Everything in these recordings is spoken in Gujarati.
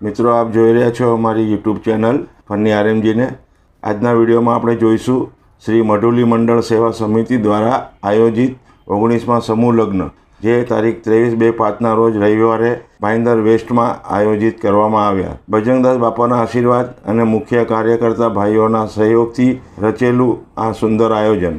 મિત્રો, આપ જોઈ રહ્યા છો અમારી યુટ્યુબ ચેનલ ફની આરએમજીને. આજના વિડીયોમાં આપણે જોઈશું શ્રી મઢુલી મંડળ સેવા સમિતિ દ્વારા આયોજિત ઓગણીસમાં સમૂહ લગ્ન, જે તારીખ ત્રેવીસ બે પાંચના રોજ રવિવારે ભાઈંદર વેસ્ટમાં આયોજિત કરવામાં આવ્યા. બજરંગદાસ બાપાના આશીર્વાદ અને મુખ્ય કાર્યકર્તા ભાઈઓના સહયોગથી રચેલું આ સુંદર આયોજન.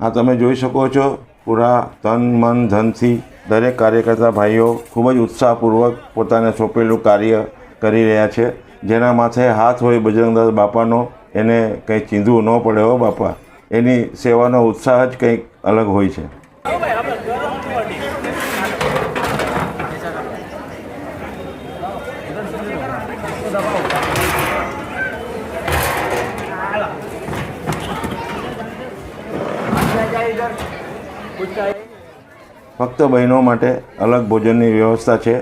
આ તમે જોઈ શકો છો, પૂરા તન, મન, ધનથી દરેક કાર્યકર્તા ભાઈઓ ખૂબ જ ઉત્સાહપૂર્વક પોતાને સોંપેલું કાર્ય કરી રહ્યા છે. જેના માથે હાથ હોય બજરંગદાસ બાપાનો, એને કંઈ ચીંધવું ન પડે હો બાપા. એની સેવાનો ઉત્સાહ જ કંઈક અલગ હોય છે. ફક્ત બહેનો માટે અલગ ભોજનની વ્યવસ્થા છે.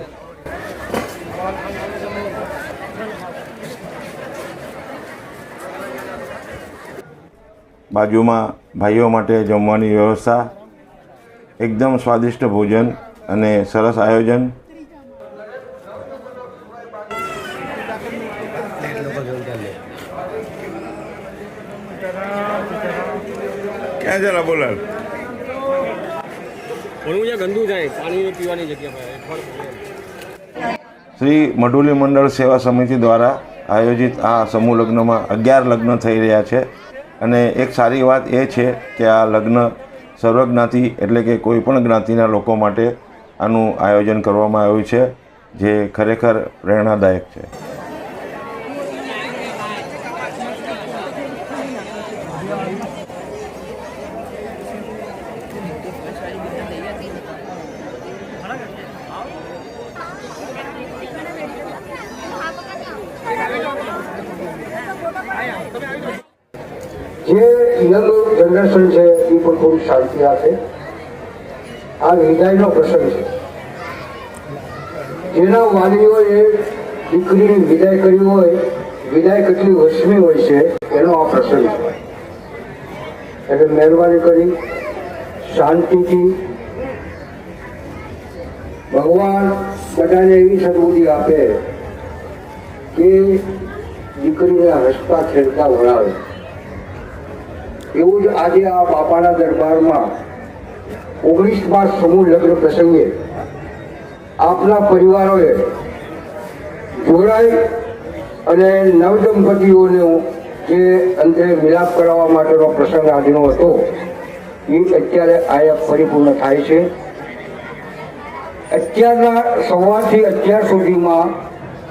બાજુમાં ભાઈઓ માટે જમવાની વ્યવસ્થા, એકદમ સ્વાદિષ્ટ ભોજન અને સરસ આયોજન. ક્યાં જરા બોલાલ શ્રી મઢુલી મંડળ સેવા સમિતિ દ્વારા આયોજિત આ સમૂહ લગ્નમાં અગિયાર લગ્ન થઈ રહ્યા છે. અને એક સારી વાત એ છે કે આ લગ્ન સર્વજ્ઞાતિ એટલે કે કોઈ પણ જ્ઞાતિના લોકો માટે આનું આયોજન કરવામાં આવ્યું છે, જે ખરેખર પ્રેરણાદાયક છે. જે યંગ જનરેશન છે, એ પણ થોડી શાંતિ આપે. આ વિદાયનો પ્રસંગ છે. જેના વાલીઓએ દીકરીની વિદાય કરી હોય, વિદાય કેટલી વસમી હોય છે, એનો આ પ્રસંગ છે. એટલે મહેરબાની કરી, શાંતિથી ભગવાન બધાને એવી સદબુદ્ધિ આપે કે દીકરીને હસતા ખેડતા વળાવે. એવું જ આજે આ બાપાના દરબારમાં ઓગણીસમાં સમૂહ લગ્ન પ્રસંગે આપના પરિવારોએ જોડાઈ અને નવદંપતિઓને જે અંતે મિલાપ કરાવવા માટેનો પ્રસંગ આજનો હતો, એ અત્યારે આયા પરિપૂર્ણ થાય છે. અત્યારના સવારથી અત્યાર સુધીમાં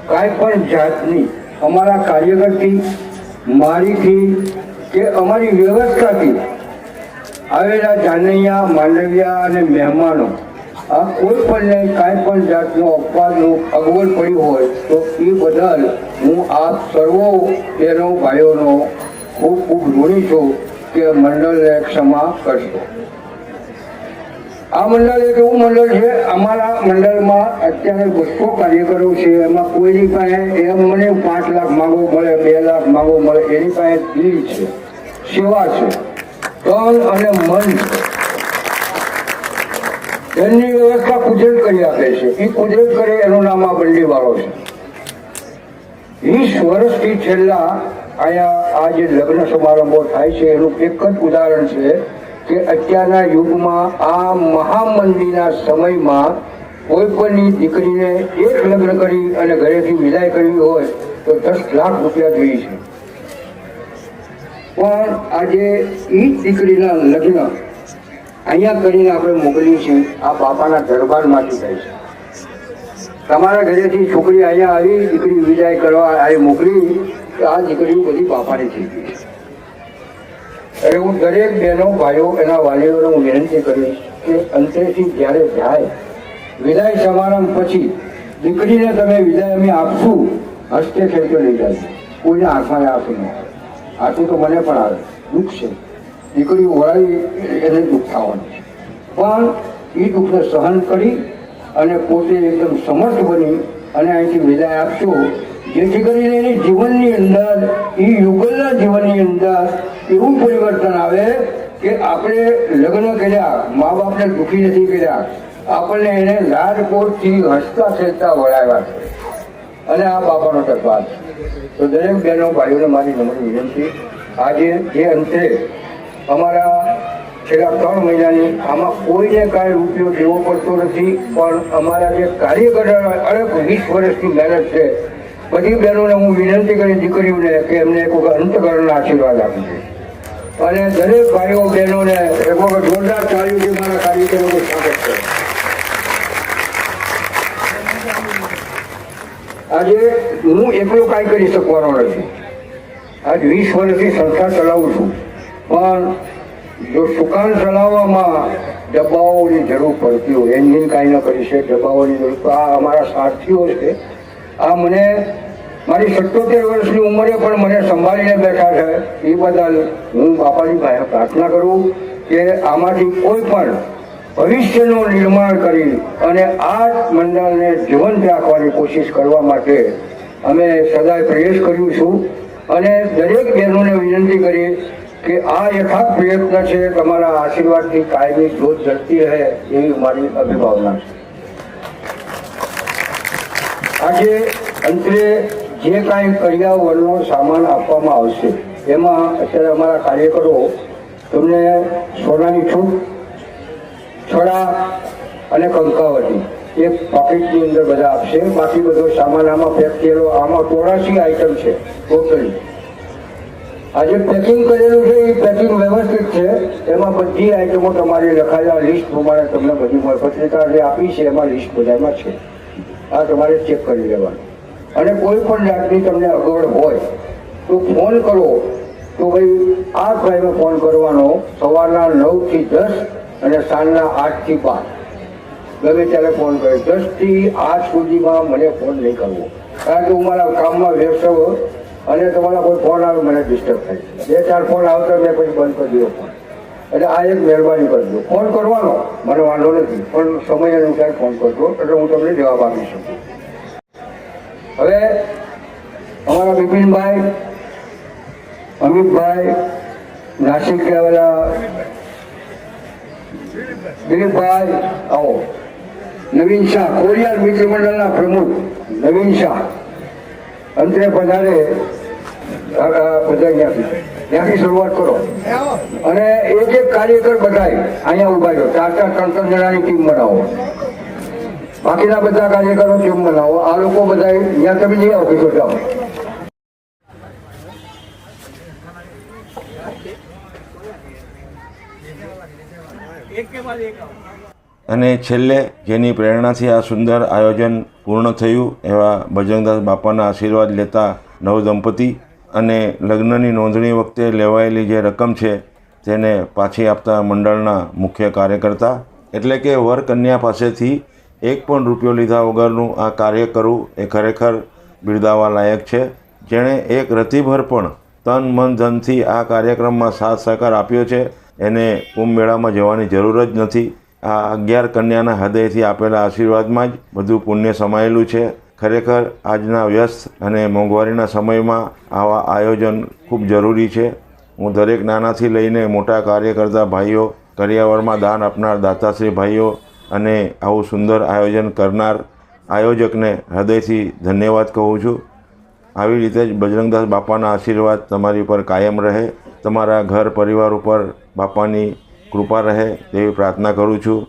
કાંઈ પણ જાતની અમારા કાર્યકરથી, મારીથી કે અમારી વ્યવસ્થાથી આવેલા જાનૈયા, માંડવિયા અને મહેમાનો, આ કોઈ પણને કાંઈ પણ જાતનો અપવાદનું અગવડ પડ્યું હોય તો એ બદલ હું આ સર્વો એનો ભાઈઓનો ખૂબ ખૂબ ઋણી છું કે મંડળને ક્ષમા કરશો. આ મંડળ એક એવું મંડળ છે, અમારા મંડળમાં અત્યારે બસો કાર્યકરો છે, એમાં કોઈની પાસે એમ મને પાંચ લાખ માંગો મળે, બે લાખ માંગો મળે, એની પાસે દિલ છે. સેવા છે. તન અને મન. ધનની વ્યવસ્થા કુદરત કરી આપે છે. એ કુદરત કરે એનું નામ આ બંડીવાળો છે. વીસ વર્ષથી છેલ્લા અહીંયા આ જે લગ્ન સમારંભો થાય છે, એનું એક જ ઉદાહરણ છે કે અત્યારના યુગમાં આ મહામંદીના સમયમાં કોઈ પણની દીકરીને એક લગ્ન કરી અને ઘરેથી વિદાય કરવી હોય તો દસ લાખ રૂપિયા જોઈએ છે. પણ આજે એ દીકરીના લગ્ન. અહીંયા કરીને આપણે મોકલ્યું છે આ બાપાના દરબારમાંથી થાય છે. તમારા ઘરેથી છોકરી અહીંયા આવી, દીકરી વિદાય કરવા આવી મોકલી, તો આ દીકરી બધી બાપાની થઈ ગઈ અરે હું દરેક બહેનો, ભાઈઓ એના વાલીઓને હું વિનંતી કરીશ કે અંતેથી જ્યારે જાય, વિદાય સમારંભ પછી દીકરીને તમે વિદાય અમે આપશું, હસ્તે ખેલતો લઈ જાય કોઈને આંખમાં આપી ન આંસુ તો મને પણ આવે. દુઃખ છે. દીકરી વળાવી એને દુઃખ થવાનું છે. પણ એ દુઃખને સહન કરી અને પોતે એકદમ સમર્થ બની અને અહીંથી વિદાય આપશો. જેથી કરીને એની જીવનની અંદર એ યુગલના જીવનની અંદર એવું પરિવર્તન આવે કે આપણે લગ્ન કર્યા, મા બાપને દુઃખી નથી કર્યા, આપણને એને રાજકોટથી હસતા ખેંચતા વળાવ્યા છે. અને આ બાપાનો દરબાર છે. તો દરેક બહેનો ભાઈઓને મારી નમ્ર વિનંતી. આજે જે અંતે અમારા છેલ્લા ત્રણ મહિનાની આમાં કોઈને કાંઈ રૂપિયો દેવો પડતો નથી, પણ અમારા જે કાર્યકર્તા અડક વીસ વર્ષની મહેનત છે, બધી બહેનોને હું વિનંતી કરી દીકરીઓને કે એમને એક વખત અંતકરણના આશીર્વાદ આપી છે અને દરેક ભાઈઓ બહેનોને એક વખત જોરદાર તાળીઓથી મારા કાર્યકરો સ્વાગત કરે આજે હું એકલો કાંઈ કરી શકવાનો નથી. આજ વીસ વર્ષથી સંસ્થા ચલાવું છું. પણ જો સુકાન ચલાવવામાં ડબ્બાઓની જરૂર પડતી હોય, એન્જિન કાંઈ ન કરી છે ડબ્બાઓની જરૂર તો આ અમારા સાથીઓ છે. આ મને, મારી સત્તોતેર વર્ષની ઉંમરે પણ મને સંભાળીને બેઠા છે. એ બદલ હું બાપાની ભાઈ પ્રાર્થના કરું કે આમાંથી કોઈ પણ ભવિષ્યનું નિર્માણ કરી અને આ મંડળને જીવંત રાખવાની કોશિશ કરવા માટે અમે સદાય પ્રયાસ કર્યું છું. અને દરેક બહેનોને વિનંતી કરી કે આ યથાર્થ પ્રયત્ન છે, તમારા આશીર્વાદથી કાયમી જોત ધરતી રહે એવી મારી અભિભાવના છે. આજે અંતરે જે કાંઈ કરિયાવળનો સામાન આપવામાં આવશે, એમાં અત્યારે અમારા કાર્યકરો, તમને સોનાની છૂટ છડા અને કંકાવટી એક પોકેટની અંદર બધા આપશે. બાકી બધો સામાન આમાં પેક થયેલો. આમાં ચોરાસી આઈટમ છે ટોટલ આ જે પેકિંગ કરેલું છે, એ પેકિંગ વ્યવસ્થિત છે. એમાં બધી આઈટમો તમારી લખાયેલા લિસ્ટ પ્રમાણે તમને બધી મળપત્રિકા જે આપી છે, એમાં લિસ્ટ બધામાં છે. આ તમારે ચેક કરી લેવાનું. અને કોઈ પણ જાતની તમને અગવડ હોય, તો ફોન કરો. તો ભાઈ, આ ટાઈમે ફોન કરવાનો સવારના નવથી દસ અને સાંજના આઠથી બાર ગમે ત્યારે ફોન કર્યો દસથી આઠ સુધીમાં મને ફોન નહીં કરવો. કારણ કે હું મારા કામમાં વ્યસ્ત હોઉં અને તમારા કોઈ ફોન આવે મને ડિસ્ટર્બ થાય બે ચાર ફોન આવતા મેં પછી બંધ કરી દીધો ફોન એટલે આ એક મહેરબાની કરજો ફોન કરવાનો. મને વાંધો નથી. પણ સમય અનુસાર ફોન કરજો. એટલે હું તમને જવાબ આપી શકું. હવે અમારા બિપિનભાઈ, અમિતભાઈ, નાસિક આવેલા દિલીપભાઈ આવો. નવીન શાહ, કોરિયાર મિત્ર મંડળના પ્રમુખ, નવીન શાહ. અંતે પધારે બધા ત્યાંથી. શરૂઆત કરો. અને એક એક કાર્યકર બધાય અહીંયા ઊભા છો ચાર ચાર ત્રણ ત્રણ જણાની ટીમ બનાવો. બાકીના બધા કાર્યકરો ટીમ બનાવો. આ લોકો બધા ત્યાં તમે જઈ આવો કીધું જાઓ. અને છેલ્લે જેની પ્રેરણાથી આ સુંદર આયોજન પૂર્ણ થયું, એવા બજરંગદાસ બાપાના આશીર્વાદ લેતા નવદંપતિ અને લગ્નની નોંધણી વખતે લેવાયેલી જે રકમ છે, તેને પાછી આપતા મંડળના મુખ્ય કાર્યકર્તા એટલે કે વર કન્યા પાસેથી એક પણ રૂપિયો લીધા વગરનું આ કાર્ય કરવું એ ખરેખર બિરદાવા લાયક છે. જેણે એક રતિભર પણ તન મન ધનથી આ કાર્યક્રમમાં સાથ સહકાર આપ્યો છે. એને કુંભ મેળામાં જવાની જરૂર જ નથી. આ અગિયાર કન્યાના હૃદયથી આપેલા આશીર્વાદમાં જ બધું પુણ્ય સમાયેલું છે. ખરેખર આજના વ્યસ્ત અને મોંઘવારીના સમયમાં આવા આયોજન ખૂબ જરૂરી છે. હું દરેક નાનાથી લઈને મોટા કાર્ય કરતા ભાઈઓ, કરિયાવરમાં દાન આપનાર દાતાશ્રી ભાઈઓ અને આવું સુંદર આયોજન કરનાર આયોજકને હૃદયથી ધન્યવાદ કહું છું. આવી રીતે જ બજરંગદાસ બાપાના આશીર્વાદ તમારી પર કાયમ રહે. તમારા ઘર પરિવાર ઉપર બાપાની કૃપા રહે તેવી પ્રાર્થના કરું છું.